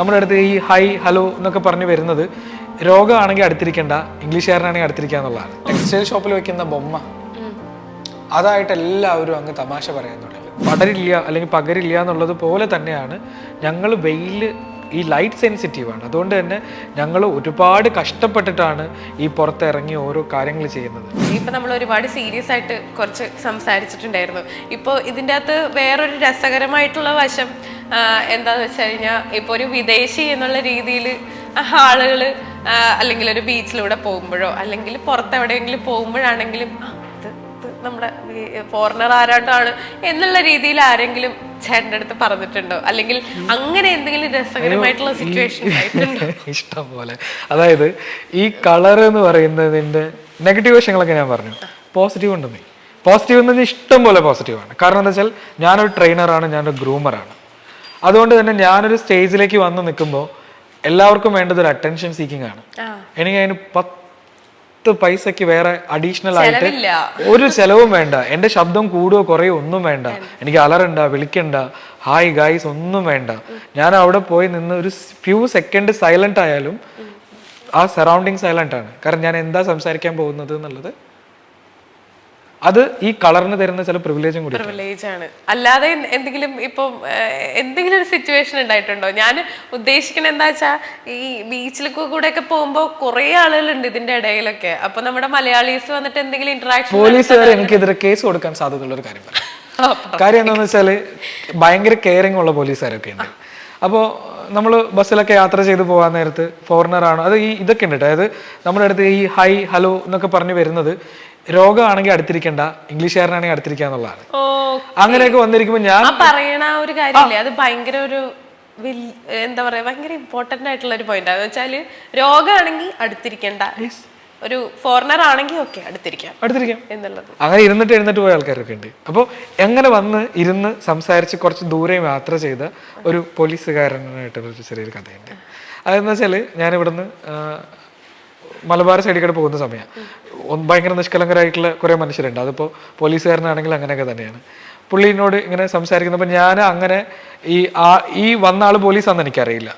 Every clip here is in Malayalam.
നമ്മുടെ അടുത്ത് ഈ ഹൈ ഹലോ എന്നൊക്കെ പറഞ്ഞ് വരുന്നത് രോഗമാണെങ്കിൽ അടുത്തിരിക്കേണ്ട ഇംഗ്ലീഷുകാരനാണെങ്കിൽ അടുത്തിരിക്കുക എന്നുള്ളതാണ് ടെക്സ്റ്റൈൽ ഷോപ്പിൽ വെക്കുന്ന ബൊമ്മ അതായിട്ട് എല്ലാവരും അങ്ങ് തമാശ പറയാൻ തുടങ്ങി. പടരില്ല അല്ലെങ്കിൽ പകരില്ല എന്നുള്ളത് പോലെ തന്നെയാണ് ഞങ്ങൾ വെയിൽ ഈ ലൈറ്റ് സെൻസിറ്റീവ് ആണ്. അതുകൊണ്ട് തന്നെ ഞങ്ങൾ ഒരുപാട് കഷ്ടപ്പെട്ടിട്ടാണ് ഈ പുറത്തിറങ്ങി ഓരോ കാര്യങ്ങൾ ചെയ്യുന്നത്. ഇപ്പൊ നമ്മൾ ഒരുപാട് സീരിയസ് ആയിട്ട് കുറച്ച് സംസാരിച്ചിട്ടുണ്ടായിരുന്നു. ഇപ്പോൾ ഇതിന്റെ അകത്ത് വേറൊരു രസകരമായിട്ടുള്ള വശം എന്താന്ന് വെച്ച് കഴിഞ്ഞാൽ ഇപ്പോൾ ഒരു വിദേശി എന്നുള്ള രീതിയിൽ ആളുകൾ അല്ലെങ്കിൽ ഒരു ബീച്ചിലൂടെ പോകുമ്പോഴോ അല്ലെങ്കിൽ പുറത്തെവിടെയെങ്കിലും പോകുമ്പോഴാണെങ്കിലും "ആ, ഇത് ഇത് നമ്മുടെ ഫോറിനർ ആരാട്ടാണ് എന്നുള്ള രീതിയിൽ ആരെങ്കിലും ചേട്ടന്റെ അടുത്ത് പറഞ്ഞിട്ടുണ്ടോ? അല്ലെങ്കിൽ അങ്ങനെ എന്തെങ്കിലും രസകരമായിട്ടുള്ള സിറ്റുവേഷൻ ഇഷ്ടം പോലെ അതായത് ഈ കളർ എന്ന് പറയുന്നതിന്റെ നെഗറ്റീവ് വശങ്ങളൊക്കെ ഞാൻ പറഞ്ഞു. പോസിറ്റീവ് ഉണ്ട് പോസിറ്റീവ് എന്ന് ഇഷ്ടം പോലെ പോസിറ്റീവാണ് കാരണം എന്താ വെച്ചാൽ ഞാനൊരു ട്രെയിനറാണ് ഞാനൊരു ഗ്രൂമറാണ് അതുകൊണ്ട് തന്നെ ഞാനൊരു സ്റ്റേജിലേക്ക് വന്ന് നിൽക്കുമ്പോൾ എല്ലാവർക്കും വേണ്ടത് ഒരു അറ്റൻഷൻ സീക്കിംഗ് ആണ്. എനിക്ക് അതിന് പത്ത് പൈസക്ക് വേറെ അഡീഷണൽ ആയിട്ട് ഒരു ചെലവും വേണ്ട. എന്റെ ശബ്ദം കൂടുകയോ കുറയോ ഒന്നും വേണ്ട. എനിക്ക് അലറണ്ട വിളിക്കണ്ട. ഹായ് ഗായ്സ് ഒന്നും വേണ്ട. ഞാൻ അവിടെ പോയി നിന്ന് ഒരു ഫ്യൂ സെക്കൻഡ് സൈലന്റ് ആയാലും ആ സറൗണ്ടിങ് സൈലന്റ് ആണ്. കാരണം ഞാൻ എന്താ സംസാരിക്കാൻ പോകുന്നത് എന്നുള്ളത് അത് ഈ കളറിന് തരുന്ന ചില പ്രിവിലേജും കൂടി പ്രിവിലേജ് ആണ്. അല്ലാതെ എന്തെങ്കിലും ഇപ്പം എന്തെങ്കിലും ഒരു സിറ്റുവേഷൻ ഉണ്ടായിട്ടുണ്ടോ? ഞാൻ ഉദ്ദേശിക്കണ എന്താ വെച്ചാ ഈ ബീച്ചിലൊക്കെ കൂടെ ഒക്കെ പോകുമ്പോൾ കുറെ ആളുകളുണ്ട് ഇതിന്റെ ഇടയിലൊക്കെ. അപ്പൊ നമ്മുടെ മലയാളീസ് വന്നിട്ട് എന്തെങ്കിലും ഇന്ററാക്ഷൻ പോലീസുകാർ എനിക്കെതിരെ കേസ് കൊടുക്കാൻ സാധ്യതയുള്ള ഒരു കാര്യം കാര്യം എന്താണെന്ന് വെച്ചാൽ ഭയങ്കര കെയറിങ് ഉള്ള പോലീസുകാരൊക്കെ ഉണ്ട്. അപ്പോൾ നമ്മൾ ബസ്സിലൊക്കെ യാത്ര ചെയ്ത് പോകാൻ നേരത്ത് ഫോറിനർ ആണ്? അത് ഈ ഇതൊക്കെ ഉണ്ട്. അതായത് നമ്മുടെ അടുത്ത് ഈ ഹൈ ഹലോ എന്നൊക്കെ പറഞ്ഞ് വരുന്നത് രോഗമാണെങ്കിൽ അടുത്തിരിക്കണ്ട ഇംഗ്ലീഷുകാരനാണെങ്കിൽ അടുത്തിരിക്കുക എന്നുള്ളതാണ്. അങ്ങനെയൊക്കെ വന്നിരിക്കുമ്പോൾ ഞാൻ പറയണ ഒരു കാര്യമില്ലേ? അത് ഭയങ്കര ഒരു എന്താ പറയാ ഭയങ്കര ഇമ്പോർട്ടന്റ് ആയിട്ടുള്ള ഒരു പോയിന്റ് വെച്ചാൽ രോഗമാണെങ്കിൽ അടുത്തിരിക്കണ്ട. ഒരു ഫോറിനർ ആണെങ്കിൽ ഓക്കെ അടുത്തിരിക്കാം അടുത്തിരിക്കാം. എന്നുള്ളത്. അങ്ങനെ ഇരുന്നിട്ട് എഴുന്നിട്ട് പോയ ആൾക്കാരൊക്കെ ഉണ്ട്. അപ്പോൾ എങ്ങനെ വന്ന് ഇരുന്ന് സംസാരിച്ച് കുറച്ച് ദൂരെ യാത്ര ചെയ്ത ഒരു പോലീസുകാരനായിട്ടുള്ള ഒരു ചെറിയൊരു കഥയുണ്ട്. അതെന്ന് വെച്ചാൽ ഞാൻ ഇവിടുന്ന് ആ, മലബാർ സൈഡിൽ പോകുന്ന സമയമാണ് ഭയങ്കര നിഷ്കളങ്കരായിട്ടുള്ള കുറേ മനുഷ്യരുണ്ട്. അതിപ്പോൾ പോലീസുകാരനാണെങ്കിൽ അങ്ങനെയൊക്കെ തന്നെയാണ്. പുള്ളീനോട് ഇങ്ങനെ സംസാരിക്കുന്നപ്പോൾ ഞാൻ അങ്ങനെ ഈ ആ ഈ വന്ന ആൾ പോലീസാണെന്ന് എനിക്കറിയില്ല.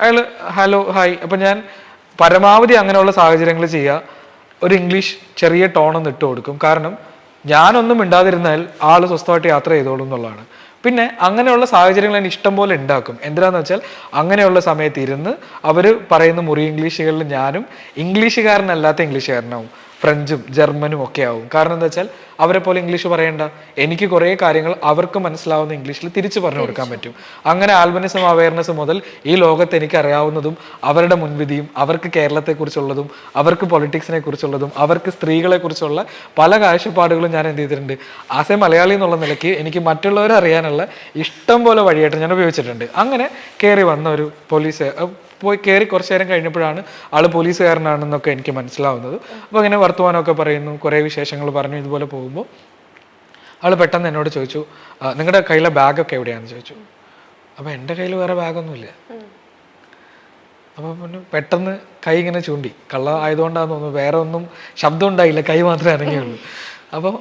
അയാൾ ഹലോ ഹായ് അപ്പം ഞാൻ പരമാവധി അങ്ങനെയുള്ള സാഹചര്യങ്ങൾ ചെയ്യുക ഒരു ഇംഗ്ലീഷ് ചെറിയ ടോണൊന്ന് ഇട്ട് കൊടുക്കും. കാരണം ഞാനൊന്നും മിണ്ടാതിരുന്നാൽ ആൾ സ്വസ്ഥമായിട്ട് യാത്ര ചെയ്തോളും എന്നുള്ളതാണ്. പിന്നെ അങ്ങനെയുള്ള സാഹചര്യങ്ങൾ ഇഷ്ടം പോലെ ഉണ്ടാക്കും. എന്തിനാന്ന് വെച്ചാൽ അങ്ങനെയുള്ള സമയത്ത് ഇരുന്ന് അവർ പറയുന്ന മുറി ഇംഗ്ലീഷുകളിൽ ഞാനും ഇംഗ്ലീഷുകാരനല്ലാത്ത ഇംഗ്ലീഷുകാരനാവും. ഫ്രഞ്ചും ജർമ്മനും ഒക്കെ ആവും. കാരണം എന്താ വെച്ചാൽ അവരെ പോലെ ഇംഗ്ലീഷ് പറയേണ്ട. എനിക്ക് കുറേ കാര്യങ്ങൾ അവർക്ക് മനസ്സിലാവുന്ന ഇംഗ്ലീഷിൽ തിരിച്ചു പറഞ്ഞു കൊടുക്കാൻ പറ്റും. അങ്ങനെ ആൽബനിസം അവയർനെസ് മുതൽ ഈ ലോകത്ത് എനിക്ക് അറിയാവുന്നതും അവരുടെ മുൻവിധിയും അവർക്ക് കേരളത്തെക്കുറിച്ചുള്ളതും അവർക്ക് പൊളിറ്റിക്സിനെ കുറിച്ചുള്ളതും അവർക്ക് സ്ത്രീകളെ കുറിച്ചുള്ള പല കാഴ്ചപ്പാടുകളും ഞാൻ എന്ത് ചെയ്തിട്ടുണ്ട്. ആസ് എ മലയാളി എന്നുള്ള നിലയ്ക്ക് എനിക്ക് മറ്റുള്ളവരെ അറിയാനുള്ള ഇഷ്ടം പോലെ വഴിയായിട്ട് ഞാൻ ഉപയോഗിച്ചിട്ടുണ്ട്. അങ്ങനെ കയറി വന്ന ഒരു പോലീസ് പോയി കയറി കുറച്ച് നേരം കഴിഞ്ഞപ്പോഴാണ് ആൾ പോലീസുകാരനാണെന്നൊക്കെ എനിക്ക് മനസ്സിലാവുന്നത്. അപ്പോൾ ഇങ്ങനെ വർത്തമാനമൊക്കെ പറയുന്നു കുറേ വിശേഷങ്ങൾ പറഞ്ഞു ഇതുപോലെ പോകുമ്പോൾ ആൾ പെട്ടെന്ന് എന്നോട് ചോദിച്ചു നിങ്ങളുടെ കയ്യിലെ ബാഗൊക്കെ എവിടെയാണെന്ന് ചോദിച്ചു. അപ്പോൾ എന്റെ കയ്യിൽ വേറെ ബാഗൊന്നുമില്ല. അപ്പോൾ പിന്നെ പെട്ടെന്ന് കൈ ഇങ്ങനെ ചൂണ്ടി കള്ള ആയതുകൊണ്ടാന്ന് തോന്നുന്നു വേറെ ഒന്നും ശബ്ദം ഉണ്ടായില്ല കൈ മാത്രമേ ഇറങ്ങിയുള്ളൂ. അപ്പോൾ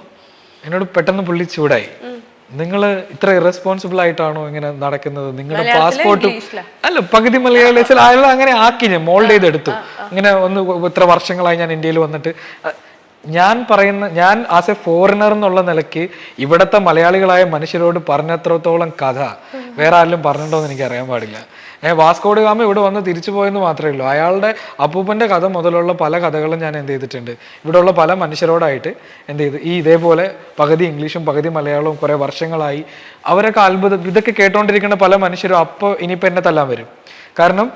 എന്നോട് പെട്ടെന്ന് പുള്ളി ചൂടായി. നിങ്ങൾ ഇത്ര ഇറസ്പോൺസിബിൾ ആയിട്ടാണോ ഇങ്ങനെ നടക്കുന്നത്? നിങ്ങളുടെ പാസ്പോർട്ട് അല്ല പകുതി മലയാളി അയാൾ അങ്ങനെ ആക്കി ഞാൻ മോൾഡ് ചെയ്തെടുത്തു. ഇങ്ങനെ ഒന്ന് ഇത്ര വർഷങ്ങളായി ഞാൻ ഇന്ത്യയിൽ വന്നിട്ട്. ഞാൻ പറയുന്ന ഞാൻ ആസ് എ ഫോറിനർ എന്നുള്ള നിലയ്ക്ക് ഇവിടുത്തെ മലയാളികളായ മനുഷ്യരോട് പറഞ്ഞത്രത്തോളം കഥ വേറെ ആരിലും പറഞ്ഞിട്ടുണ്ടോ എന്ന് എനിക്ക് അറിയാൻ പാടില്ല. ഏ വാസ്കോഡ് ഗാമ ഇവിടെ വന്ന് തിരിച്ചു പോയെന്ന് മാത്രമേ ഉള്ളൂ. അയാളുടെ അപ്പൂപ്പന്റെ കഥ മുതലുള്ള പല കഥകളും ഞാൻ എന്ത് ചെയ്തിട്ടുണ്ട്. ഇവിടെയുള്ള പല മനുഷ്യരോടായിട്ട് എന്ത് ചെയ്തു ഈ ഇതേപോലെ പകുതി ഇംഗ്ലീഷും പകുതി മലയാളവും കുറെ വർഷങ്ങളായി അവരൊക്കെ അത്ഭുതം ഇതൊക്കെ കേട്ടോണ്ടിരിക്കുന്ന പല മനുഷ്യരും അപ്പോൾ ഇനിയിപ്പോൾ എന്നെ തല്ലാൻ വരും. കാരണം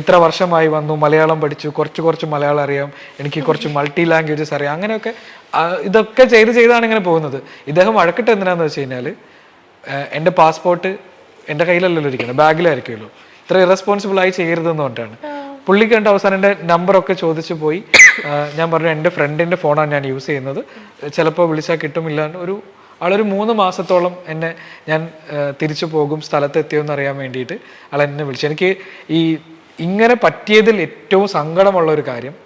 ഇത്ര വർഷമായി വന്നു മലയാളം പഠിച്ചു കുറച്ച് കുറച്ച് മലയാളം അറിയാം എനിക്ക് കുറച്ച് മൾട്ടി ലാംഗ്വേജസ് അറിയാം അങ്ങനെയൊക്കെ ഇതൊക്കെ ചെയ്ത് ചെയ്താണ് ഇങ്ങനെ പോകുന്നത്. ഇദ്ദേഹം വഴക്കിട്ട് എന്തിനാന്ന് വെച്ച് കഴിഞ്ഞാൽ എന്റെ പാസ്പോർട്ട് എന്റെ കയ്യിലല്ലല്ലോ ഇരിക്കുന്നത് ബാഗിലായിരിക്കുമല്ലോ. ഇത്ര ഇറസ്പോൺസിബിൾ ആയി ചെയ്യരുതെന്ന് പറഞ്ഞിട്ടാണ്. പുള്ളിക്ക് കണ്ട അവസാനം എന്റെ നമ്പറൊക്കെ ചോദിച്ചു പോയി ഞാൻ പറഞ്ഞു എന്റെ ഫ്രണ്ടിന്റെ ഫോണാണ് ഞാൻ യൂസ് ചെയ്യുന്നത് ചിലപ്പോൾ വിളിച്ചാൽ കിട്ടുമില്ല എന്ന് ഒരു ആളൊരു മൂന്ന് മാസത്തോളം എന്നെ ഞാൻ തിരിച്ചു പോകും സ്ഥലത്തെത്തിയോന്ന് അറിയാൻ വേണ്ടിയിട്ട് ആൾ എന്നെ വിളിച്ചു. എനിക്ക് ഈ ഇങ്ങനെ പറ്റിയതിൽ ഏറ്റവും സങ്കടമുള്ള ഒരു കാര്യം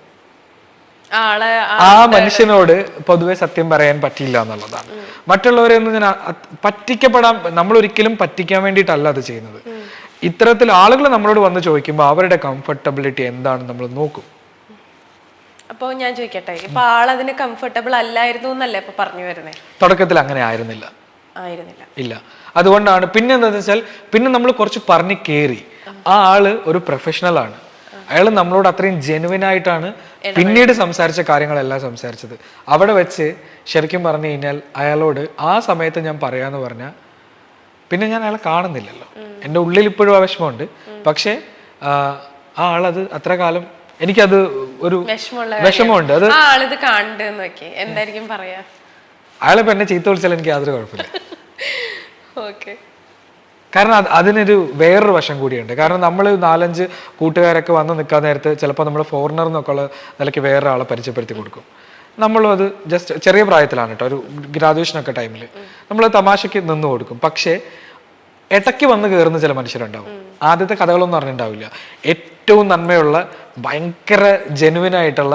ആ മനുഷ്യനോട് പൊതുവെ സത്യം പറയാൻ പറ്റിയില്ല എന്നുള്ളതാണ്. മറ്റുള്ളവരെ ഒന്നും ഞാൻ പറ്റിക്കപ്പെടാൻ നമ്മൾ ഒരിക്കലും പറ്റിക്കാൻ വേണ്ടിയിട്ടല്ല അത് ചെയ്യുന്നത്. ഇത്തരത്തിൽ ആളുകൾ നമ്മളോട് വന്ന് ചോദിക്കുമ്പോൾ അവരുടെ കംഫർട്ടബിലിറ്റി എന്താണെന്ന് നമ്മൾ നോക്കും. അപ്പൊ ഞാൻ ചോദിക്കട്ടെ ഇപ്പൊ ആളതിന് കംഫർട്ടബിൾ അല്ലായിരുന്നു എന്നല്ലേ ഇപ്പൊ പറഞ്ഞു വരുന്നേ? തുടക്കത്തിൽ അങ്ങനെ ആയിരുന്നില്ല. ആയിരുന്നില്ല. ഇല്ല. അതുകൊണ്ടാണ് പിന്നെ എന്താണെന്ന് വെച്ചാൽ പിന്നെ നമ്മൾ കുറച്ച് പറഞ്ഞ് കയറി ആ ആൾ ഒരു പ്രൊഫഷണൽ ആണ്. അയാൾ നമ്മളോട് അത്രയും ജെനുവിൻ ആയിട്ടാണ് പിന്നീട് സംസാരിച്ച കാര്യങ്ങളെല്ലാം സംസാരിച്ചത്. അവിടെ വെച്ച് ശരിക്കും പറഞ്ഞു കഴിഞ്ഞാൽ അയാളോട് ആ സമയത്ത് ഞാൻ പറയാന്ന് പറഞ്ഞാൽ പിന്നെ ഞാൻ അയാളെ കാണുന്നില്ലല്ലോ. എന്റെ ഉള്ളിൽ ഇപ്പോഴും ആ വിഷമമുണ്ട്. പക്ഷേ ആ ആളത് അത്ര കാലം എനിക്കത് ഒരു വിഷമമുണ്ട്. അത് ആ ആളിത് കാണണ്ടെന്ന് നോക്കി എന്തായിരിക്കും പറയാ? അയാളെ എന്നെ ചീത്ത വിളിച്ചാൽ എനിക്ക് യാതൊരു കുഴപ്പമില്ല. ഓക്കെ. കാരണം അതിനൊരു വേറൊരു വശം കൂടിയുണ്ട്. കാരണം നമ്മൾ നാലഞ്ച് കൂട്ടുകാരൊക്കെ വന്ന് നിൽക്കാൻ നേരത്ത് ചിലപ്പോൾ നമ്മൾ ഫോറിനർ എന്നൊക്കെ ഉള്ള നിലയ്ക്ക് വേറെ ആളെ പരിചയപ്പെടുത്തി കൊടുക്കും. നമ്മളും അത് ജസ്റ്റ് ചെറിയ പ്രായത്തിലാണ് കേട്ടോ ഒരു ഗ്രാജുവേഷനൊക്കെ ടൈമിൽ നമ്മൾ തമാശയ്ക്ക് നിന്ന് കൊടുക്കും. പക്ഷേ ഇടയ്ക്ക് വന്ന് കയറുന്ന ചില മനുഷ്യരുണ്ടാവും. ആദ്യത്തെ കഥകളൊന്നും അറിഞ്ഞിട്ടുണ്ടാവില്ല ഏറ്റവും നന്മയുള്ള ഭയങ്കര ജെനുവിൻ ആയിട്ടുള്ള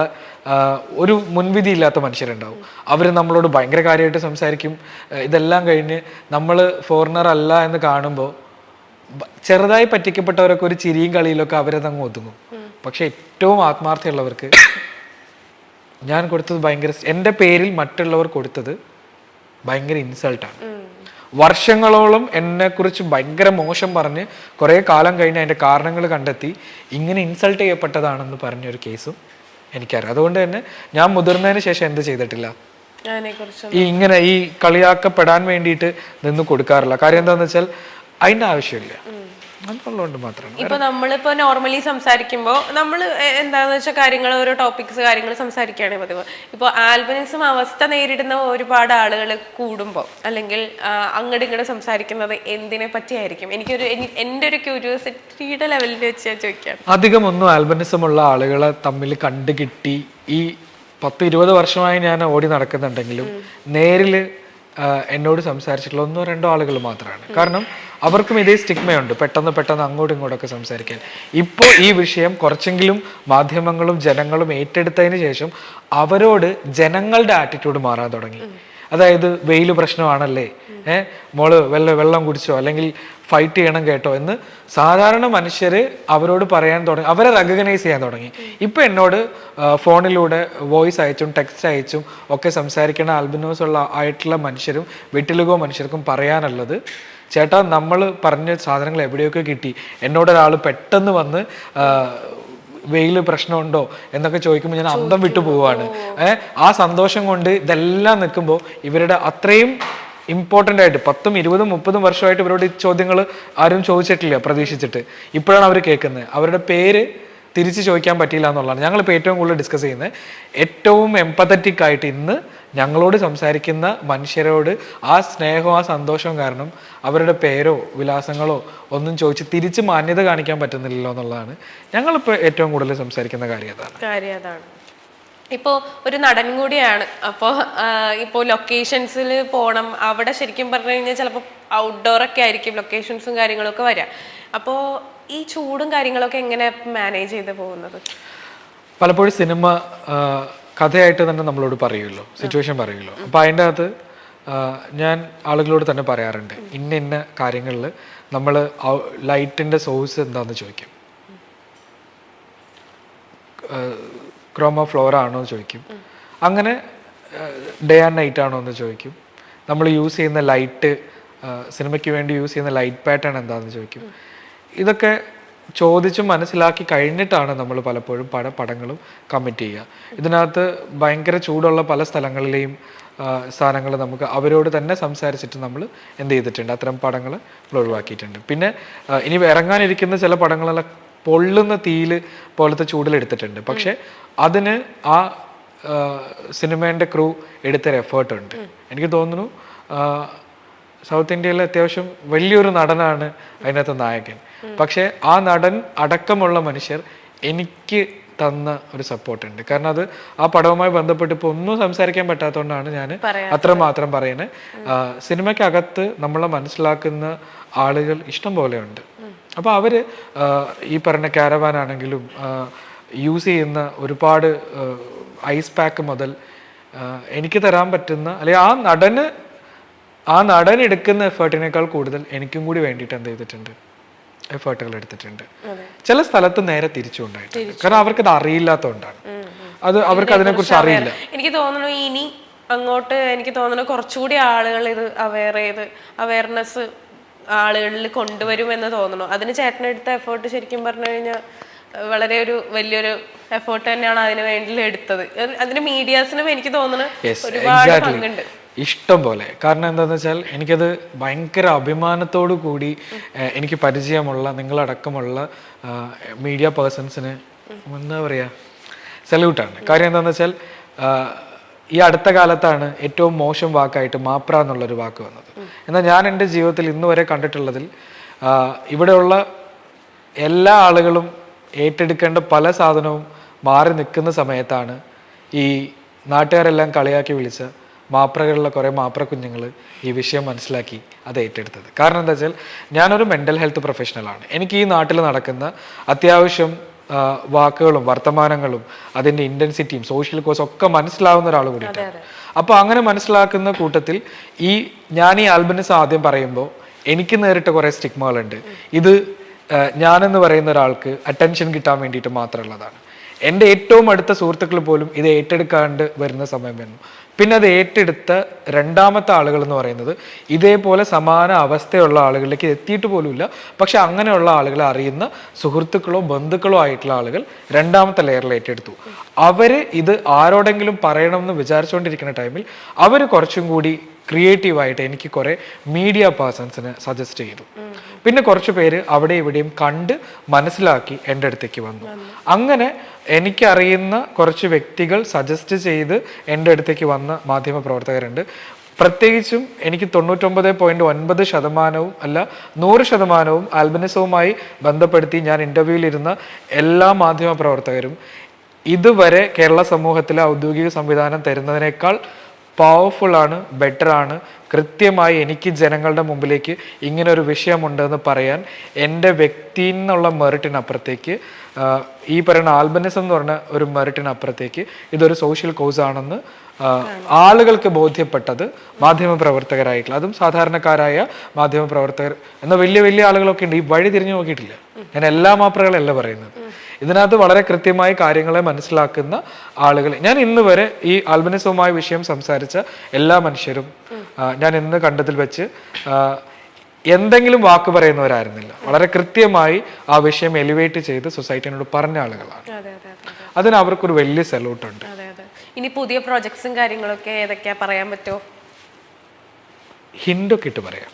ഒരു മുൻവിധി ഇല്ലാത്ത മനുഷ്യരുണ്ടാവും. അവർ നമ്മളോട് ഭയങ്കര കാര്യമായിട്ട് സംസാരിക്കും. ഇതെല്ലാം കഴിഞ്ഞ് നമ്മൾ ഫോറിനർ അല്ല എന്ന് കാണുമ്പോൾ ചെറുതായി പറ്റിക്കപ്പെട്ടവരൊക്കെ ഒരു ചിരിയും കളിയിലൊക്കെ അവരതങ്ങ് ഒതുങ്ങും. പക്ഷെ ഏറ്റവും ആത്മാർത്ഥമുള്ളവർക്ക് ഞാൻ കൊടുത്തത് ഭയങ്കര എന്റെ പേരിൽ മറ്റുള്ളവർ കൊടുത്തത് ഭയങ്കര ഇൻസൾട്ടാണ് വർഷങ്ങളോളം എന്നെക്കുറിച്ച് ഭയങ്കര മോശം പറഞ്ഞ് കുറേ കാലം കഴിഞ്ഞ് അതിന്റെ കാരണങ്ങൾ കണ്ടെത്തി ഇങ്ങനെ ഇൻസൾട്ട് ചെയ്യപ്പെട്ടതാണെന്ന് പറഞ്ഞൊരു കേസും എനിക്കറിയാം. അതുകൊണ്ട് തന്നെ ഞാൻ മുതിർന്നതിന് ശേഷം എന്ത് ചെയ്തിട്ടില്ല? ഈ ഇങ്ങനെ ഈ കളിയാക്കപ്പെടാൻ വേണ്ടിയിട്ട് നിന്ന് കൊടുക്കാറില്ല. കാര്യം എന്താണെന്ന് വെച്ചാൽ അതിന്റെ ആവശ്യമില്ല. അതുള്ളതുകൊണ്ട് മാത്രമാണ്. ഇപ്പൊ നമ്മളിപ്പോ നോർമലി സംസാരിക്കുമ്പോ നമ്മൾ എന്താന്ന് വെച്ചാൽ കാര്യങ്ങൾ ഓരോ ടോപ്പിക്സ് കാര്യങ്ങൾ സംസാരിക്കുകയാണ് പതിവ്. ഇപ്പൊ ആൽബനിസം അവസ്ഥ നേരിടുന്ന ഒരുപാട് ആളുകൾ കൂടുമ്പോൾ അല്ലെങ്കിൽ അങ്ങോട്ട് ഇങ്ങോട്ട് സംസാരിക്കുന്നത് എന്തിനെ പറ്റിയായിരിക്കും? എനിക്കൊരു എന്റെ എന്റെ ഒരു ക്യൂരിയോസിറ്റിയുടെ ലെവലിൽ വെച്ച് ചോദിക്കാം അധികം ഒന്നും ആൽബനിസം ഉള്ള ആളുകളെ തമ്മിൽ കണ്ടു കിട്ടി ഈ പത്ത് ഇരുപത് വർഷമായി ഞാൻ ഓടി നടക്കുന്നുണ്ടെങ്കിലും നേരിൽ എന്നോട് സംസാരിച്ചിട്ടുള്ള ഒന്നോ രണ്ടോ ആളുകൾ മാത്രമാണ് കാരണം അവർക്കും ഇതേ സ്റ്റിഗ്മയുണ്ട്. പെട്ടെന്ന് പെട്ടെന്ന് അങ്ങോട്ടും ഇങ്ങോട്ടൊക്കെ സംസാരിക്കാൻ. ഇപ്പോൾ ഈ വിഷയം കുറച്ചെങ്കിലും മാധ്യമങ്ങളും ജനങ്ങളും ഏറ്റെടുത്തതിന് ശേഷം അവരോട് ജനങ്ങളുടെ ആറ്റിറ്റ്യൂഡ് മാറാൻ തുടങ്ങി. അതായത് വെയിൽ പ്രശ്നമാണല്ലേ? ഏഹ് മോൾ വെള്ള വെള്ളം കുടിച്ചോ? അല്ലെങ്കിൽ ഫൈറ്റ് ചെയ്യണം കേട്ടോ എന്ന് സാധാരണ മനുഷ്യര് അവരോട് പറയാൻ തുടങ്ങി. അവരെ റെക്കഗ്നൈസ് ചെയ്യാൻ തുടങ്ങി. ഇപ്പൊ എന്നോട് ഫോണിലൂടെ വോയിസ് അയച്ചും ടെക്സ്റ്റ് അയച്ചും ഒക്കെ സംസാരിക്കുന്ന ആൽബിനോസ് ഉള്ള ആയിട്ടുള്ള മനുഷ്യരും വെട്ടിലുകോ മനുഷ്യർക്കും പറയാനുള്ളത് ചേട്ടാ നമ്മൾ പറഞ്ഞ സാധനങ്ങൾ എവിടെയൊക്കെ കിട്ടി? എന്നോട് ഒരാൾ പെട്ടെന്ന് വന്ന് വെയിൽ പ്രശ്നമുണ്ടോ എന്നൊക്കെ ചോദിക്കുമ്പോൾ ഞാൻ അന്തം വിട്ടു പോവാണ്. ആ സന്തോഷം കൊണ്ട് ഇതെല്ലാം നിൽക്കുമ്പോൾ ഇവരുടെ അത്രയും ഇമ്പോർട്ടന്റ് ആയിട്ട് പത്തും ഇരുപതും മുപ്പതും വർഷമായിട്ട് ഇവരോട് ഈ ചോദ്യങ്ങൾ ആരും ചോദിച്ചിട്ടില്ല പ്രതീക്ഷിച്ചിട്ട്. ഇപ്പോഴാണ് അവർ കേൾക്കുന്നത് അവരുടെ പേര് തിരിച്ച് ചോദിക്കാൻ പറ്റിയില്ല എന്നുള്ളതാണ്. ഞങ്ങളിപ്പോൾ ഏറ്റവും കൂടുതൽ ഡിസ്കസ് ചെയ്യുന്നത് ഏറ്റവും എമ്പത്തറ്റിക് ആയിട്ട് ഇന്ന് ഞങ്ങളോട് സംസാരിക്കുന്ന മനുഷ്യരോട് ആ സ്നേഹവും ആ സന്തോഷവും കാരണം അവരുടെ പേരോ വിലാസങ്ങളോ ഒന്നും ചോദിച്ച് തിരിച്ച് മാന്യത കാണിക്കാൻ പറ്റുന്നില്ലല്ലോ എന്നുള്ളതാണ് ഞങ്ങളിപ്പോൾ ഏറ്റവും കൂടുതൽ സംസാരിക്കുന്ന കാര്യം അതാണ്. കാര്യം അതാണ്. ഇപ്പോൾ ഒരു നടൻ കൂടിയാണ്. അപ്പോൾ ഇപ്പോൾ ലൊക്കേഷൻസിൽ പോകണം അവിടെ ശരിക്കും പറഞ്ഞു കഴിഞ്ഞാൽ ചിലപ്പോൾ ഔട്ട്ഡോർ ഒക്കെ ആയിരിക്കും ലൊക്കേഷൻസും കാര്യങ്ങളൊക്കെ വരിക അപ്പോൾ ഈ ചൂടും കാര്യങ്ങളൊക്കെ എങ്ങനെ മാനേജ് ചെയ്ത് പോകുന്നത്? പലപ്പോഴും സിനിമ കഥയായിട്ട് തന്നെ നമ്മളോട് പറയുമല്ലോ സിറ്റുവേഷൻ പറയുമല്ലോ. അപ്പോൾ അതിന്റെ അകത്ത് ഞാൻ ആളുകളോട് തന്നെ പറയാറുണ്ട് ഇന്ന ഇന്ന കാര്യങ്ങളിൽ നമ്മൾ ലൈറ്റിന്റെ സോഴ്സ് എന്താണെന്ന് ചോദിക്കും. ക്രോമ ഫ്ലോർ ആണോ എന്ന് ചോദിക്കും. അങ്ങനെ ഡേ ആൻഡ് നൈറ്റ് ആണോ എന്ന് ചോദിക്കും. നമ്മൾ യൂസ് ചെയ്യുന്ന ലൈറ്റ് സിനിമയ്ക്ക് വേണ്ടി യൂസ് ചെയ്യുന്ന ലൈറ്റ് പാറ്റേൺ എന്താണെന്ന് ചോദിക്കും. ഇതൊക്കെ ചോദിച്ച് മനസ്സിലാക്കി കഴിഞ്ഞിട്ടാണ് നമ്മൾ പലപ്പോഴും പല പടങ്ങളും കമ്മിറ്റ് ചെയ്യുക. ഇതിനകത്ത് ഭയങ്കര ചൂടുള്ള പല സ്ഥലങ്ങളിലെയും സാധനങ്ങൾ നമുക്ക് അവരോട് തന്നെ സംസാരിച്ചിട്ട് നമ്മൾ എന്ത് ചെയ്തിട്ടുണ്ട് അത്തരം പടങ്ങൾ നമ്മൾ ഒഴിവാക്കിയിട്ടുണ്ട്. പിന്നെ ഇനി ഇറങ്ങാനിരിക്കുന്ന ചില പടങ്ങളെല്ലാം പൊള്ളുന്ന തീയിൽ പോലത്തെ ചൂടിലെടുത്തിട്ടുണ്ട് പക്ഷെ അതിന് ആ സിനിമേന്റെ ക്രൂ എടുത്തൊരു എഫേർട്ടുണ്ട് എനിക്ക് തോന്നുന്നു സൗത്ത് ഇന്ത്യയിലെ അത്യാവശ്യം വലിയൊരു നടനാണ് അതിനകത്ത് നായകൻ. പക്ഷെ ആ നടൻ അടക്കമുള്ള മനുഷ്യർ എനിക്ക് തന്ന ഒരു സപ്പോർട്ട് ഉണ്ട് കാരണം അത് ആ പടവുമായി ബന്ധപ്പെട്ട് ഇപ്പോൾ ഒന്നും സംസാരിക്കാൻ പറ്റാത്തതുകൊണ്ടാണ് ഞാൻ അത്രമാത്രം പറയുന്നത് സിനിമയ്ക്കകത്ത് നമ്മളെ മനസ്സിലാക്കുന്ന ആളുകൾ ഇഷ്ടം പോലെയുണ്ട് അപ്പോൾ അവർ ഈ പറഞ്ഞ കാരവാൻ ആണെങ്കിലും യൂസ് ചെയ്യുന്ന ഒരുപാട് ഐസ് പാക്ക് മുതൽ എനിക്ക് തരാൻ പറ്റുന്ന അല്ലെങ്കിൽ ആ നടന് ആ നടൻ എടുക്കുന്ന എഫേർട്ടിനേക്കാൾ കൂടുതൽ എനിക്കും കൂടി വേണ്ടിയിട്ട് എന്ത് ചെയ്തിട്ടുണ്ട്? എഫേർട്ടുകൾ എടുത്തിട്ടുണ്ട്. ചില സ്ഥലത്ത് നേരെ തിരിച്ചു. ഉണ്ടായിട്ടുണ്ട് കാരണം അവർക്ക് അത് അറിയില്ലാത്തതുകൊണ്ടാണ് അത് അവർക്ക് അതിനെക്കുറിച്ച് അറിയില്ല. എനിക്ക് തോന്നുന്നു ഇനി അങ്ങോട്ട് എനിക്ക് തോന്നുന്നു കുറച്ചുകൂടി ആളുകൾ ഇത് അവെയർ ചെയ്ത് അവയർനെസ് ആളുകളിൽ കൊണ്ടുവരും എന്ന് തോന്നുന്നു. അതിന് ചേട്ടനെടുത്ത എഫേർട്ട് ശരിക്കും പറഞ്ഞു കഴിഞ്ഞാൽ വളരെ ഒരു വലിയൊരു എഫേർട്ട് തന്നെയാണ് അതിന് വേണ്ടി എടുത്തത് അത് അതിന് മീഡിയാസിനും എനിക്ക് തോന്നുന്നു ഒരുപാട്. പങ്കുണ്ട്. ഇഷ്ടം പോലെ. കാരണം എന്താണെന്ന് വെച്ചാൽ എനിക്കത് ഭയങ്കര അഭിമാനത്തോടു കൂടി എനിക്ക് പരിചയമുള്ള നിങ്ങളടക്കമുള്ള മീഡിയ പേഴ്സൺസിന് എന്താ പറയുക സല്യൂട്ടാണ് കാര്യം എന്താണെന്ന് വെച്ചാൽ ഈ അടുത്ത കാലത്താണ് ഏറ്റവും മോശം വാക്കായിട്ട് മാപ്ര എന്നുള്ളൊരു വാക്ക് വന്നത്. എന്നാൽ ഞാൻ എന്റെ ജീവിതത്തിൽ ഇന്ന് വരെ കണ്ടിട്ടുള്ളതിൽ ഇവിടെയുള്ള എല്ലാ ആളുകളും ഏറ്റെടുക്കേണ്ട പല സാധനവും മാറി നിൽക്കുന്ന സമയത്താണ് ഈ നാട്ടുകാരെല്ലാം കളിയാക്കി വിളിച്ച മാപ്രകളിലെ കുറേ മാപ്ര കുഞ്ഞുങ്ങൾ ഈ വിഷയം മനസ്സിലാക്കി അത് ഏറ്റെടുത്തത്. കാരണം എന്താ വെച്ചാൽ ഞാനൊരു മെന്റൽ ഹെൽത്ത് പ്രൊഫഷണലാണ് എനിക്ക് ഈ നാട്ടിൽ നടക്കുന്ന അത്യാവശ്യം വാക്കുകളും വർത്തമാനങ്ങളും അതിന്റെ ഇന്റൻസിറ്റിയും സോഷ്യൽ കോസ് ഒക്കെ മനസ്സിലാവുന്ന ഒരാൾ കൂടിയിട്ടാണ് അപ്പോൾ അങ്ങനെ മനസ്സിലാക്കുന്ന കൂട്ടത്തിൽ ഈ ഞാൻ ഈ ആൽബനസ് ആദ്യം പറയുമ്പോൾ എനിക്ക് നേരിട്ട കുറേ സ്റ്റിഗ്മകളുണ്ട് ഇത് ഞാനെന്ന് പറയുന്ന ഒരാൾക്ക് അറ്റൻഷൻ കിട്ടാൻ വേണ്ടിയിട്ട് മാത്രമുള്ളതാണ്. എന്റെ ഏറ്റവും അടുത്ത സുഹൃത്തുക്കൾ പോലും ഇത് ഏറ്റെടുക്കാണ്ട് വരുന്ന സമയം വരുന്നു പിന്നെ അത് ഏറ്റെടുത്ത രണ്ടാമത്തെ ആളുകൾ എന്ന് പറയുന്നത് ഇതേപോലെ സമാന അവസ്ഥയുള്ള ആളുകളിലേക്ക് എത്തിയിട്ട് പോലുമില്ല. പക്ഷെ അങ്ങനെയുള്ള ആളുകളെ അറിയുന്ന സുഹൃത്തുക്കളോ ബന്ധുക്കളോ ആയിട്ടുള്ള ആളുകൾ രണ്ടാമത്തെ ലെയറിൽ ഏറ്റെടുത്തു. അവർ ഇത് ആരോടെങ്കിലും പറയണമെന്ന് വിചാരിച്ചുകൊണ്ടിരിക്കുന്ന ടൈമിൽ അവർ കുറച്ചും കൂടി ക്രിയേറ്റീവായിട്ട് എനിക്ക് കുറെ മീഡിയ പേഴ്സൺസിന് സജസ്റ്റ് ചെയ്തു. പിന്നെ കുറച്ച് പേര് അവിടെ ഇവിടെയും കണ്ട് മനസ്സിലാക്കി എന്റെ അടുത്തേക്ക് വന്നു. അങ്ങനെ എനിക്കറിയുന്ന കുറച്ച് വ്യക്തികൾ സജസ്റ്റ് ചെയ്ത് എന്റെ അടുത്തേക്ക് വന്ന. മാധ്യമ പ്രവർത്തകരുണ്ട്. പ്രത്യേകിച്ചും എനിക്ക് തൊണ്ണൂറ്റൊമ്പത് പോയിന്റ് ഒൻപത് ശതമാനവും അല്ല നൂറ് ശതമാനവും ആൽബനിസവുമായി ബന്ധപ്പെടുത്തി ഞാൻ ഇന്റർവ്യൂവിലിരുന്ന എല്ലാ മാധ്യമ പ്രവർത്തകരും ഇതുവരെ കേരള സമൂഹത്തിലെ ഔദ്യോഗിക സംവിധാനം തരുന്നതിനേക്കാൾ ബെറ്റർ ആണ് കൃത്യമായി എനിക്ക് ജനങ്ങളുടെ മുമ്പിലേക്ക് ഇങ്ങനെ ഒരു വിഷയമുണ്ടെന്ന് പറയാൻ എന്റെ വ്യക്തി എന്നുള്ള മെറിറ്റിനപ്പുറത്തേക്ക് ഈ പറയുന്ന ആൽബനിസം എന്ന് പറഞ്ഞ ഒരു മെറിറ്റിനപ്പുറത്തേക്ക് ഇതൊരു സോഷ്യൽ കോസ് ആണെന്ന് ആഹ്, ആളുകൾക്ക് ബോധ്യപ്പെട്ടത് മാധ്യമ പ്രവർത്തകരായിട്ടുള്ള അതും സാധാരണക്കാരായ മാധ്യമ പ്രവർത്തകർ എന്ന വലിയ വലിയ ആളുകളൊക്കെ ഉണ്ട്. ഈ വഴി തിരിഞ്ഞു നോക്കിയിട്ടില്ല. ഞാൻ എല്ലാ മാപ്രകളല്ല പറയുന്നത്. ഇതിനകത്ത് വളരെ കൃത്യമായി കാര്യങ്ങളെ മനസ്സിലാക്കുന്ന ആളുകൾ. ഞാൻ ഇന്ന് വരെ ഈ ആൽബനിസവുമായ വിഷയം സംസാരിച്ച എല്ലാ മനുഷ്യരും ഞാൻ ഇന്ന് കണ്ടതിൽ വെച്ച് എന്തെങ്കിലും വാക്ക് പറയുന്നവരായിരുന്നില്ല. വളരെ കൃത്യമായി ആ വിഷയം എലിവേറ്റ് ചെയ്ത് സൊസൈറ്റിനോട് പറഞ്ഞ ആളുകളാണ്. അതെ അതെ അതെ അതിന് അവർക്കൊരു വലിയ സല്യൂട്ട് ഉണ്ട് അതെ അതെ. ഇനി പുതിയ പ്രോജക്ട്സും കാര്യങ്ങളൊക്കെ ഏതൊക്കെയാ പറയാൻ പറ്റുമോ ഹിൻഡൊക്കെ ഇട്ട് പറയാം.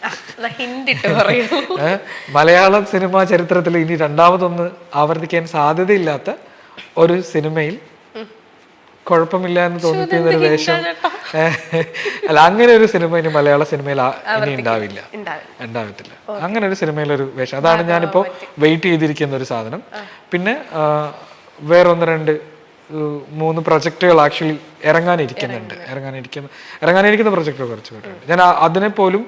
മലയാളം സിനിമാ ചരിത്രത്തിൽ ഇനി രണ്ടാമതൊന്ന് ആവർത്തിക്കാൻ സാധ്യതയില്ലാത്ത ഒരു സിനിമയിൽ കുഴപ്പമില്ല എന്ന് തോന്നിപ്പിക്കുന്ന ഒരു വേഷം. അല്ല അങ്ങനെ ഒരു സിനിമ ഇനി മലയാള സിനിമയിൽ ഇനി ഉണ്ടാവില്ല. ഉണ്ടാവും ഉണ്ടാവത്തില്ല. അങ്ങനെ ഒരു സിനിമയിലൊരു വേഷം. അതാണ് ഞാനിപ്പോ വെയിറ്റ് ചെയ്തിരിക്കുന്ന ഒരു സാധനം. പിന്നെ വേറൊന്ന് രണ്ട് മൂന്ന് പ്രൊജക്റ്റുകൾ ആക്ച്വലി ഇറങ്ങാനിരിക്കുന്നുണ്ട്. ഇറങ്ങാനിരിക്കുന്ന ഇറങ്ങാനിരിക്കുന്ന പ്രൊജക്റ്റുകൾ കുറച്ച് പേരുണ്ട്. ഞാൻ അതിനെപ്പോലും അതിനെ പോലും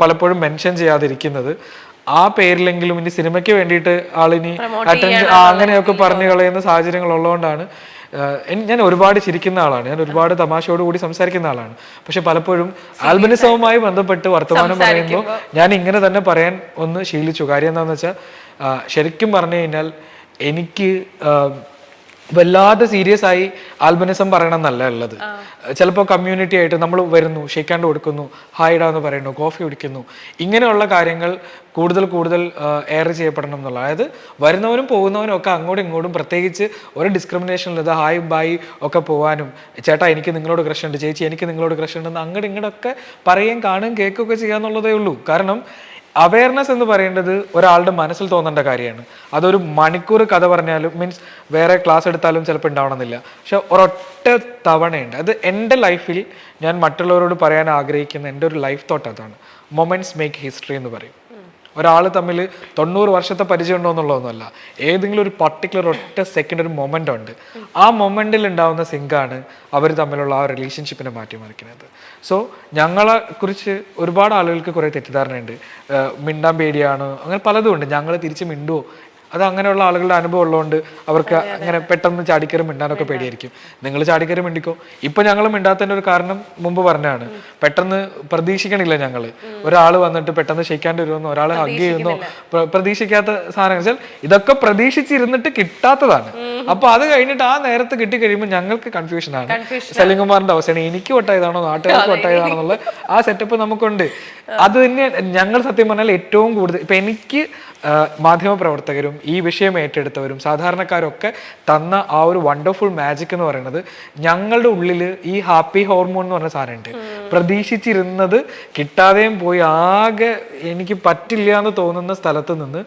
പലപ്പോഴും മെൻഷൻ ചെയ്യാതിരിക്കുന്നത് ആ പേരിലെങ്കിലും ഇനി സിനിമയ്ക്ക് വേണ്ടിയിട്ട് ആളിനി അറ്റൻഷൻ അങ്ങനെയൊക്കെ പറഞ്ഞു കളയുന്ന സാഹചര്യങ്ങൾ ഉള്ളതുകൊണ്ടാണ് ഞാൻ ഒരുപാട് ചിരിക്കുന്ന ആളാണ്. ഞാൻ ഒരുപാട് തമാശയോട് കൂടി സംസാരിക്കുന്ന ആളാണ്. പക്ഷെ പലപ്പോഴും ആൽബനിസവുമായി ബന്ധപ്പെട്ട് വർത്തമാനം പറയുമ്പോൾ ഞാൻ ഇങ്ങനെ തന്നെ പറയാൻ ഒന്ന് ശീലിച്ചു. കാര്യം എന്താണെന്ന് വെച്ചാൽ ശരിക്കും പറഞ്ഞു കഴിഞ്ഞാൽ എനിക്ക് വല്ലാതെ സീരിയസ് ആയി ആൽബനിസം പറയണം എന്നല്ല ഉള്ളത് ചിലപ്പോൾ കമ്മ്യൂണിറ്റി ആയിട്ട് നമ്മൾ വരുന്നു ഷെയ്ക്കാണ്ട് കൊടുക്കുന്നു ഹായിടാന്ന് പറയുന്നു കോഫി കുടിക്കുന്നു. ഇങ്ങനെയുള്ള കാര്യങ്ങൾ കൂടുതൽ കൂടുതൽ എയർ ചെയ്യപ്പെടണം എന്നുള്ള അതായത് വരുന്നവരും പോകുന്നവരും ഒക്കെ അങ്ങോട്ടും ഇങ്ങോട്ടും പ്രത്യേകിച്ച് ഒരു ഡിസ്ക്രിമിനേഷൻ ഇല്ലാതെ ഹായ് ബായ് ഒക്കെ പോകാനും ചേട്ടാ എനിക്ക് നിങ്ങളോട് ക്രഷ് ഉണ്ട് ചേച്ചി എനിക്ക് നിങ്ങളോട് ക്രഷ് ഉണ്ടെന്ന് അങ്ങോട്ടും ഇങ്ങോട്ടൊക്കെ പറയുകയും കാണുകയും കേൾക്കുകയൊക്കെ ചെയ്യാന്നുള്ളതേ ഉള്ളൂ. കാരണം അവയർനെസ് എന്ന് പറയേണ്ടത് ഒരാളുടെ മനസ്സിൽ തോന്നേണ്ട കാര്യമാണ്. അതൊരു മണിക്കൂർ കഥ പറഞ്ഞാലും മീൻസ് വേറെ ക്ലാസ് എടുത്താലും ചിലപ്പോൾ ഉണ്ടാവണമെന്നില്ല. പക്ഷെ ഒരൊറ്റ തവണയുണ്ട്. അത് എന്റെ ലൈഫിൽ ഞാൻ മറ്റുള്ളവരോട് പറയാൻ ആഗ്രഹിക്കുന്ന എന്റെ ഒരു ലൈഫ് തോട്ട് അതാണ്. മൊമെന്റ്സ് മേക്ക് ഹിസ്റ്ററി എന്ന് പറയും. ഒരാൾ തമ്മിൽ തൊണ്ണൂറ് വർഷത്തെ പരിചയം ഉണ്ടോ എന്നുള്ളതൊന്നുമല്ല. ഏതെങ്കിലും ഒരു പർട്ടിക്കുലർ ഒറ്റ സെക്കൻഡ് ഒരു മൊമെന്റ് ഉണ്ട്. ആ മൊമെന്റിൽ ഉണ്ടാവുന്ന സിങ്കാണ് അവർ തമ്മിലുള്ള ആ റിലേഷൻഷിപ്പിനെ മാറ്റിമറിക്കുന്നത് സോ ഞങ്ങളെ കുറിച്ച് ഒരുപാട് ആളുകൾക്ക് കുറേ തെറ്റിദ്ധാരണയുണ്ട്. മിണ്ടാൻ പേടിയാണ്. അങ്ങനെ പലതും ഉണ്ട്. ഞങ്ങൾ തിരിച്ച് മിണ്ടുവോ? അത് അങ്ങനെയുള്ള ആളുകളുടെ അനുഭവം ഉള്ളതുകൊണ്ട് അവർക്ക് അങ്ങനെ പെട്ടെന്ന് ചാടിക്കറി മിണ്ടാനൊക്കെ പേടിയായിരിക്കും. നിങ്ങൾ ചാടിക്കറി മിണ്ടിക്കോ? ഇപ്പൊ ഞങ്ങൾ മിണ്ടാത്തതിന്റെ ഒരു കാരണം മുമ്പ് പറഞ്ഞാണ് പെട്ടെന്ന് പ്രതീക്ഷിക്കണില്ല ഞങ്ങൾ ഒരാൾ വന്നിട്ട് പെട്ടെന്ന് ഷെയ്ക്കാണ്ട് വരുമെന്നോ ഒരാൾ ഹഗ് ചെയ്യുന്നോ പ്ര- പ്രതീക്ഷിക്കാത്ത സാധനം വെച്ചാൽ ഇതൊക്കെ പ്രതീക്ഷിച്ചിരുന്നിട്ട് കിട്ടാത്തതാണ്. അപ്പൊ അത് കഴിഞ്ഞിട്ട് ആ നേരത്ത് കിട്ടി കഴിയുമ്പോൾ ഞങ്ങൾക്ക് കൺഫ്യൂഷൻ ആണ്. സെലിംകുമാറിന്റെ അവസ്ഥയാണ്. എനിക്ക് വട്ടായതാണോ നാട്ടുകാർക്ക് വട്ടായതാണോ എന്നുള്ള ആ സെറ്റപ്പ് നമുക്കുണ്ട്. അത് തന്നെ ഞങ്ങൾ സത്യം പറഞ്ഞാൽ ഏറ്റവും കൂടുതൽ ഇപ്പൊ എനിക്ക് മാധ്യമപ്രവർത്തകരും ഈ വിഷയം ഏറ്റെടുത്തവരും സാധാരണക്കാരൊക്കെ തന്ന ആ ഒരു വണ്ടർഫുൾ മാജിക് എന്ന് പറയുന്നത് ഞങ്ങളുടെ ഉള്ളിൽ ഈ ഹാപ്പി ഹോർമോൺ എന്ന് പറഞ്ഞ സാധനമുണ്ട് പ്രതീക്ഷിച്ചിരുന്നത് കിട്ടാതെയും പോയി ആകെ എനിക്ക് പറ്റില്ല എന്ന് തോന്നുന്ന സ്ഥലത്ത് നിന്ന്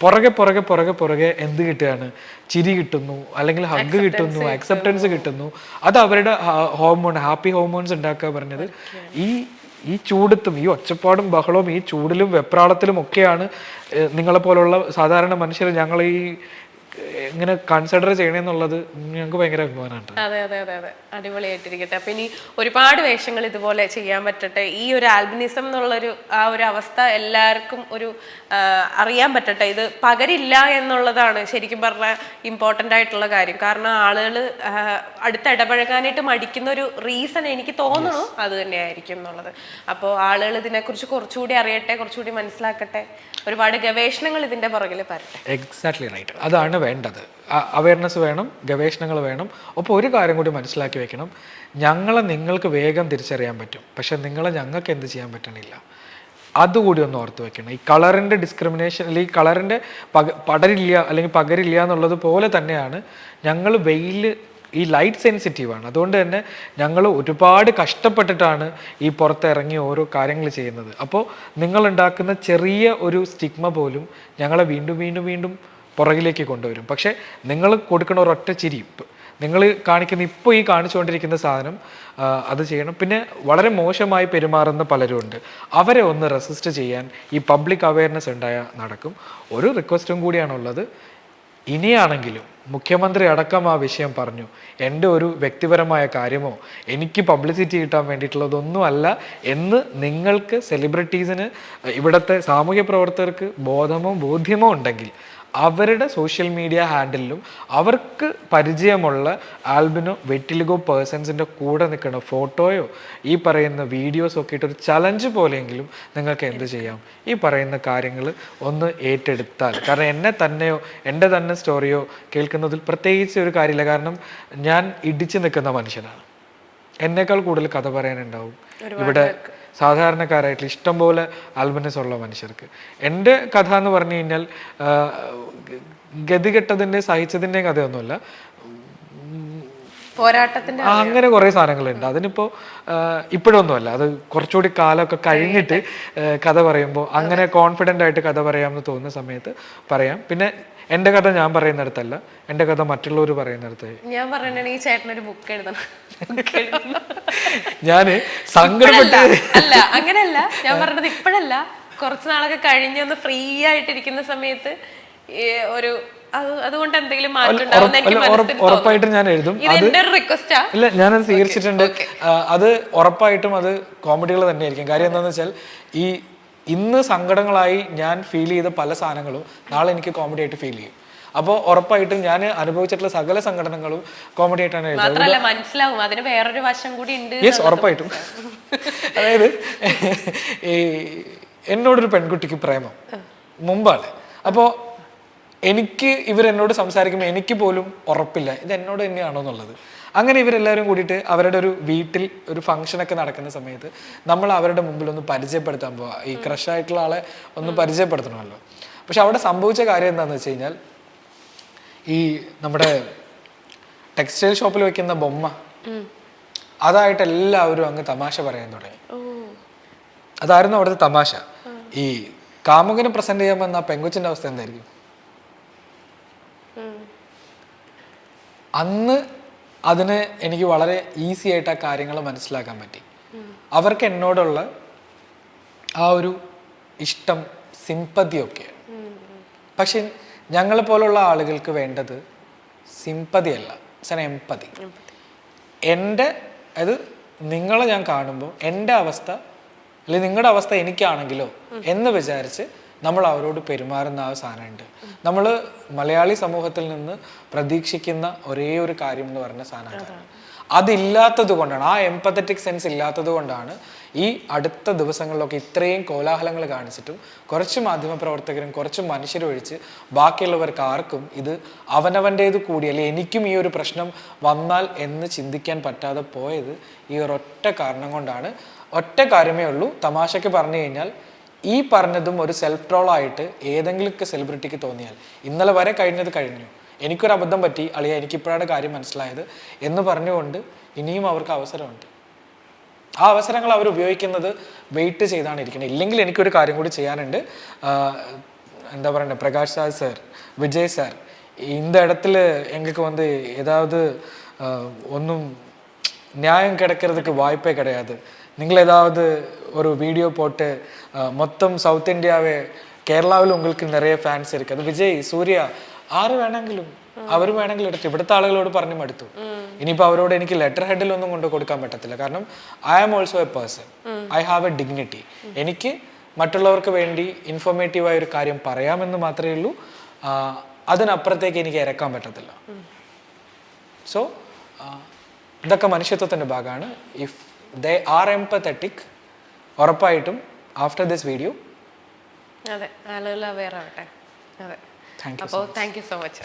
പുറകെ പുറകെ പുറകെ പുറകെ എന്ത് കിട്ടുകയാണ്? ചിരി കിട്ടുന്നു അല്ലെങ്കിൽ ഹഗ് കിട്ടുന്നു അക്സെപ്റ്റൻസ് കിട്ടുന്നു. അത് അവരുടെ ഹോർമോൺ ഹാപ്പി ഹോർമോൺസ് ഉണ്ടാക്കുക പറഞ്ഞത്. ഈ ഈ ചൂടത്തും ഈ ഒച്ചപ്പാടും ബഹളവും ഈ ചൂടിലും വെപ്രാളത്തിലും ഒക്കെയാണ് നിങ്ങളെ നിങ്ങളെപ്പോലുള്ള സാധാരണ മനുഷ്യർ ഞങ്ങൾ ഈ എങ്ങനെ കൺസിഡർ ചെയ്യണമെന്നുള്ളത് ഞങ്ങൾക്ക് ഭയങ്കര അഭിമാനമാണ്. അതെ അതെ അതെ അതെ. അടിപൊളിയായിട്ടിരിക്കട്ടെ. അപ്പൊ ഇനി ഒരുപാട് വേഷങ്ങൾ ഇതുപോലെ ചെയ്യാൻ പറ്റട്ടെ. ഈ ഒരു ആൽബിനിസം എന്നുള്ളൊരു ആ ഒരു അവസ്ഥ എല്ലാവർക്കും ഒരു അറിയാൻ പറ്റട്ടെ. ഇത് പകരില്ല എന്നുള്ളതാണ് ശരിക്കും പറഞ്ഞാൽ ഇമ്പോർട്ടന്റ് ആയിട്ടുള്ള കാര്യം. കാരണം ആളുകൾ അടുത്ത് ഇടപഴകാനായിട്ട് മടിക്കുന്ന ഒരു റീസൺ എനിക്ക് തോന്നുന്നു അത് തന്നെയായിരിക്കും എന്നുള്ളത്. അപ്പോൾ ആളുകൾ ഇതിനെക്കുറിച്ച് കുറച്ചുകൂടി അറിയട്ടെ കുറച്ചുകൂടി മനസ്സിലാക്കട്ടെ. ഒരുപാട് ഗവേഷണങ്ങൾ ഇതിന്റെ പുറകിൽ പരട്ടെ. എക്സാക്ട്ലി റൈറ്റ് അതാണ് വേണ്ടത്. അവയർനെസ് വേണം ഗവേഷണങ്ങൾ വേണം. ഒപ്പം ഒരു കാര്യം കൂടി മനസ്സിലാക്കി വെക്കണം. ഞങ്ങളെ നിങ്ങൾക്ക് വേഗം തിരിച്ചറിയാൻ പറ്റും. പക്ഷെ നിങ്ങളെ ഞങ്ങൾക്ക് എന്ത് ചെയ്യാൻ പറ്റണില്ല. അതുകൂടി ഒന്ന് ഓർത്ത് വെക്കണം. ഈ കളറിന്റെ ഡിസ്ക്രിമിനേഷൻ അല്ലെങ്കിൽ കളറിന്റെ പക പടരില്ല അല്ലെങ്കിൽ പകരില്ല എന്നുള്ളത് പോലെ തന്നെയാണ് ഞങ്ങൾ വെയിൽ ഈ ലൈറ്റ് സെൻസിറ്റീവാണ് അതുകൊണ്ട് തന്നെ ഞങ്ങൾ ഒരുപാട് കഷ്ടപ്പെട്ടിട്ടാണ് ഈ പുറത്തിറങ്ങി ഓരോ കാര്യങ്ങൾ ചെയ്യുന്നത്. അപ്പോൾ നിങ്ങളുണ്ടാക്കുന്ന ചെറിയ ഒരു സ്റ്റിഗ്മ പോലും ഞങ്ങളെ വീണ്ടും വീണ്ടും വീണ്ടും പുറകിലേക്ക് കൊണ്ടുവരും. പക്ഷേ നിങ്ങൾ കൊടുക്കുന്ന ഒരൊറ്റ ചിരി നിങ്ങൾ കാണിക്കുന്ന ഇപ്പോൾ ഈ കാണിച്ചുകൊണ്ടിരിക്കുന്ന സാധനം അത് ചെയ്യണം. പിന്നെ വളരെ മോശമായി പെരുമാറുന്ന പലരും ഉണ്ട് അവരെ ഒന്ന് റെസിസ്റ്റ് ചെയ്യാൻ ഈ പബ്ലിക് അവയർനെസ് ഉണ്ടായാൽ നടക്കും. ഒരു റിക്വസ്റ്റും കൂടിയാണുള്ളത്. ഇനിയാണെങ്കിലും മുഖ്യമന്ത്രി അടക്കം ആ വിഷയം പറഞ്ഞു. എന്റെ ഒരു വ്യക്തിപരമായ കാര്യമോ എനിക്ക് പബ്ലിസിറ്റി കിട്ടാൻ വേണ്ടിയിട്ടുള്ളതൊന്നും അല്ല എന്ന് നിങ്ങൾക്ക് സെലിബ്രിറ്റീസിന് ഇവിടുത്തെ സാമൂഹ്യ പ്രവർത്തകർക്ക് ബോധമോ ബോധ്യമോ ഉണ്ടെങ്കിൽ അവരുടെ സോഷ്യൽ മീഡിയ ഹാൻഡിലും അവർക്ക് പരിചയമുള്ള ആൽബിനോ വെറ്റിലിഗോ പേഴ്സൺസിന്റെ കൂടെ നിൽക്കുന്ന ഫോട്ടോയോ ഈ പറയുന്ന വീഡിയോസോ ഒക്കെ ഇട്ടൊരു ചലഞ്ച് പോലെയെങ്കിലും നിങ്ങൾക്ക് എന്ത് ചെയ്യാം? ഈ പറയുന്ന കാര്യങ്ങൾ ഒന്ന് ഏറ്റെടുത്താൽ. കാരണം എന്നെ തന്നെയോ എന്റെ തന്നെ സ്റ്റോറിയോ കേൾക്കുന്നതിൽ പ്രത്യേകിച്ച് ഒരു കാര്യമില്ല. കാരണം ഞാൻ ഇടിച്ചു നിൽക്കുന്ന മനുഷ്യനാണ്. എന്നേക്കാൾ കൂടുതൽ കഥ പറയാനുണ്ടാവും. ഇവിടെ സാധാരണക്കാരായിട്ടുള്ള ഇഷ്ടം പോലെ ആൽബനസ് ഉള്ള മനുഷ്യർക്ക്. എന്റെ കഥ എന്ന് പറഞ്ഞു കഴിഞ്ഞാൽ ഗതികെട്ടതിന്റെ സഹിച്ചതിന്റെ കഥയൊന്നുമല്ല. പോരാട്ടത്തിന്റെ അങ്ങനെ കുറേ സാധനങ്ങളുണ്ട്. അതിനിപ്പോ ഇപ്പോഴൊന്നുമല്ല. അത് കുറച്ചുകൂടി കാലമൊക്കെ കഴിഞ്ഞിട്ട് കഥ പറയുമ്പോൾ അങ്ങനെ കോൺഫിഡന്റ് ആയിട്ട് കഥ പറയാമെന്ന് തോന്നുന്ന സമയത്ത് പറയാം. പിന്നെ എന്റെ കഥ ഞാൻ പറയുന്നിടത്തല്ല. എന്റെ കഥ മറ്റുള്ളവർ പറയുന്നിടത്ത്. ഞാൻ പറയണെങ്കിൽ ചേട്ടനൊരു ബുക്ക് എഴുതണം. ഞാൻ സങ്കടപ്പെട്ട് അല്ല, അങ്ങനെയല്ല. ഞാൻ പറഞ്ഞത് ഇപ്പോഴല്ല. കുറച്ച് നാളൊക്കെ കഴിഞ്ഞൊന്ന് ഫ്രീ ആയിട്ടിരിക്കുന്ന സമയത്ത് ഒരു അതുകൊണ്ട് എന്തെങ്കിലും ഉറപ്പായിട്ടും ഞാൻ എഴുതും. ഇല്ല ഞാനത് സ്വീകരിച്ചിട്ടുണ്ട്. അത് ഉറപ്പായിട്ടും അത് കോമഡികൾ തന്നെയായിരിക്കും. കാര്യം എന്താണെന്ന് വെച്ചാൽ ഈ ഇന്ന് സങ്കടങ്ങളായി ഞാൻ ഫീൽ ചെയ്ത പല സാധനങ്ങളും നാളെ എനിക്ക് കോമഡി ആയിട്ട് ഫീൽ ചെയ്യും. അപ്പോൾ ഉറപ്പായിട്ടും ഞാൻ അനുഭവിച്ചിട്ടുള്ള സകല സംഘടനകളും കോമഡി ആയിട്ടാണ് എഴുതുന്നത് മാത്രല്ല മനസ്സിലാവും അതിന് വേറൊരു വശം കൂടി ഉണ്ട് യെസ് ഉറപ്പായിട്ടും. അതായത് ഈ എന്നോടൊരു പെൺകുട്ടിക്ക് പ്രേമം. മുമ്പാണ്. അപ്പോൾ എനിക്ക് ഇവരെന്നോട് സംസാരിക്കുമ്പോൾ എനിക്ക് പോലും ഉറപ്പില്ല. ഇത് എന്നോട് തന്നെയാണോ എന്നുള്ളത്. അങ്ങനെ ഇവരെല്ലാവരും കൂടിയിട്ട് അവരുടെ ഒരു വീട്ടിൽ ഒരു ഫംഗ്ഷനൊക്കെ നടക്കുന്ന സമയത്ത് നമ്മൾ അവരുടെ മുമ്പിൽ ഒന്ന് പരിചയപ്പെടുത്താൻ പോവാ. ഈ ക്രഷായിട്ടുള്ള ആളെ ഒന്ന് പരിചയപ്പെടുത്തണമല്ലോ. പക്ഷെ അവിടെ സംഭവിച്ച കാര്യം എന്താണെന്ന് വെച്ച് കഴിഞ്ഞാൽ ഈ നമ്മുടെ ടെക്സ്റ്റൈൽ ഷോപ്പിൽ വെക്കുന്ന ബൊമ്മ അതായിട്ട് എല്ലാവരും അങ്ങ് തമാശ പറയാൻ തുടങ്ങി. അതായിരുന്നു അവിടുത്തെ തമാശ. ഈ കാമുകനെ പ്രസന്റ് ചെയ്യാൻ വന്ന ആ പെങ്കൊച്ചിന്റെ അവസ്ഥ എന്തായിരിക്കും? അന്ന് അതിന് എനിക്ക് വളരെ ഈസി ആയിട്ട് ആ കാര്യങ്ങൾ മനസ്സിലാക്കാൻ പറ്റി. അവർക്ക് എന്നോടുള്ള ആ ഒരു ഇഷ്ടം സിമ്പതിയൊക്കെയാണ് പക്ഷെ ഞങ്ങളെ പോലുള്ള ആളുകൾക്ക് വേണ്ടത് സിംപതി അല്ല സാർ എമ്പതി എന്റെ അത് നിങ്ങളെ ഞാൻ കാണുമ്പോൾ എന്റെ അവസ്ഥ അല്ലെങ്കിൽ നിങ്ങളുടെ അവസ്ഥ എനിക്കാണെങ്കിലോ എന്ന് വിചാരിച്ച് നമ്മൾ അവരോട് പെരുമാറുന്ന ആ സാധനമുണ്ട്. നമ്മൾ മലയാളി സമൂഹത്തിൽ നിന്ന് പ്രതീക്ഷിക്കുന്ന ഒരേ ഒരു കാര്യം എന്ന് പറഞ്ഞ സാധനമാണ് അതില്ലാത്തത് കൊണ്ടാണ് ആ എംപത്തറ്റിക് സെൻസ് ഇല്ലാത്തത് കൊണ്ടാണ് ഈ അടുത്ത ദിവസങ്ങളിലൊക്കെ ഇത്രയും കോലാഹലങ്ങൾ കാണിച്ചിട്ടും കുറച്ച് മാധ്യമപ്രവർത്തകരും കുറച്ച് മനുഷ്യരും ഒഴിച്ച് ബാക്കിയുള്ളവർക്ക് ആർക്കും ഇത് അവനവന്റേത് കൂടി അല്ലെങ്കിൽ എനിക്കും ഈ ഒരു പ്രശ്നം വന്നാൽ എന്ന് ചിന്തിക്കാൻ പറ്റാതെ പോയത് ഈ ഒരൊറ്റ കാരണം കൊണ്ടാണ്. ഒറ്റ കാര്യമേ ഉള്ളൂ തമാശയ്ക്ക് പറഞ്ഞു കഴിഞ്ഞാൽ ഈ പറഞ്ഞതും ഒരു സെൽഫ് ട്രോൾ ആയിട്ട് ഏതെങ്കിലും സെലിബ്രിറ്റിക്ക് തോന്നിയാൽ ഇന്നലെ വരെ കഴിഞ്ഞത് കഴിഞ്ഞു എനിക്കൊരു അബദ്ധം പറ്റി അളിയ എനിക്കിപ്പോഴാണ് കാര്യം മനസ്സിലായത് എന്ന് പറഞ്ഞുകൊണ്ട് ഇനിയും അവർക്ക് അവസരമുണ്ട് ആ അവസരങ്ങൾ അവർ ഉപയോഗിക്കുന്നത് വെയിറ്റ് ചെയ്താണ് ഇരിക്കുന്നത് ഇല്ലെങ്കിൽ എനിക്കൊരു കാര്യം കൂടി ചെയ്യാനുണ്ട് ആഹ് എന്താ പറയുക പ്രകാശ് രാജ് സാർ விஜய் சார் இந்த இடத்துல எங்களுக்கு வந்து ஏதாவது ஆஹ், ஒன்றும் நியாயம் கிடைக்கிறதுக்கு வாய்ப்பே கிடையாது நீங்கள் ஏதாவது ஒரு வீடியோ போட்டு ஆஹ், மொத்தம் சவுத் இந்தியாவே കേരളാവിൽ உங்களுக்கு நிறைய ഫാൻസ് ഇരിക്കും അത് വിജയ് സൂര്യ ആര് വേണമെങ്കിലും അവർ വേണമെങ്കിലും എടുത്തു ഇവിടുത്തെ ആളുകളോട് പറഞ്ഞു മടുത്തു ഇനിയിപ്പോൾ അവരോട് എനിക്ക് ലെറ്റർ ഹെഡിൽ ഒന്നും കൊണ്ട് കൊടുക്കാൻ പറ്റത്തില്ല കാരണം I am also a person I have a dignity എനിക്ക് മറ്റുള്ളവർക്ക് വേണ്ടി ഇൻഫോർമേറ്റീവായ ഒരു കാര്യം പറയാമെന്ന് മാത്രമേ ഉള്ളൂ ആ, അതിനപ്പുറത്തേക്ക് എനിക്ക് ഇറക്കാൻ പറ്റത്തില്ല സോ ഇതൊക്കെ മനുഷ്യത്വത്തിൻ്റെ ഭാഗമാണ് ഇഫ് ദേ ആർ എംപത്തറ്റിക് ഉറപ്പായിട്ടും ആഫ്റ്റർ ദിസ് വീഡിയോ. അതെ ആളുകൾ അവെയർ ആവട്ടെ. അതെ. അപ്പോൾ താങ്ക് യു സോ മച്ച്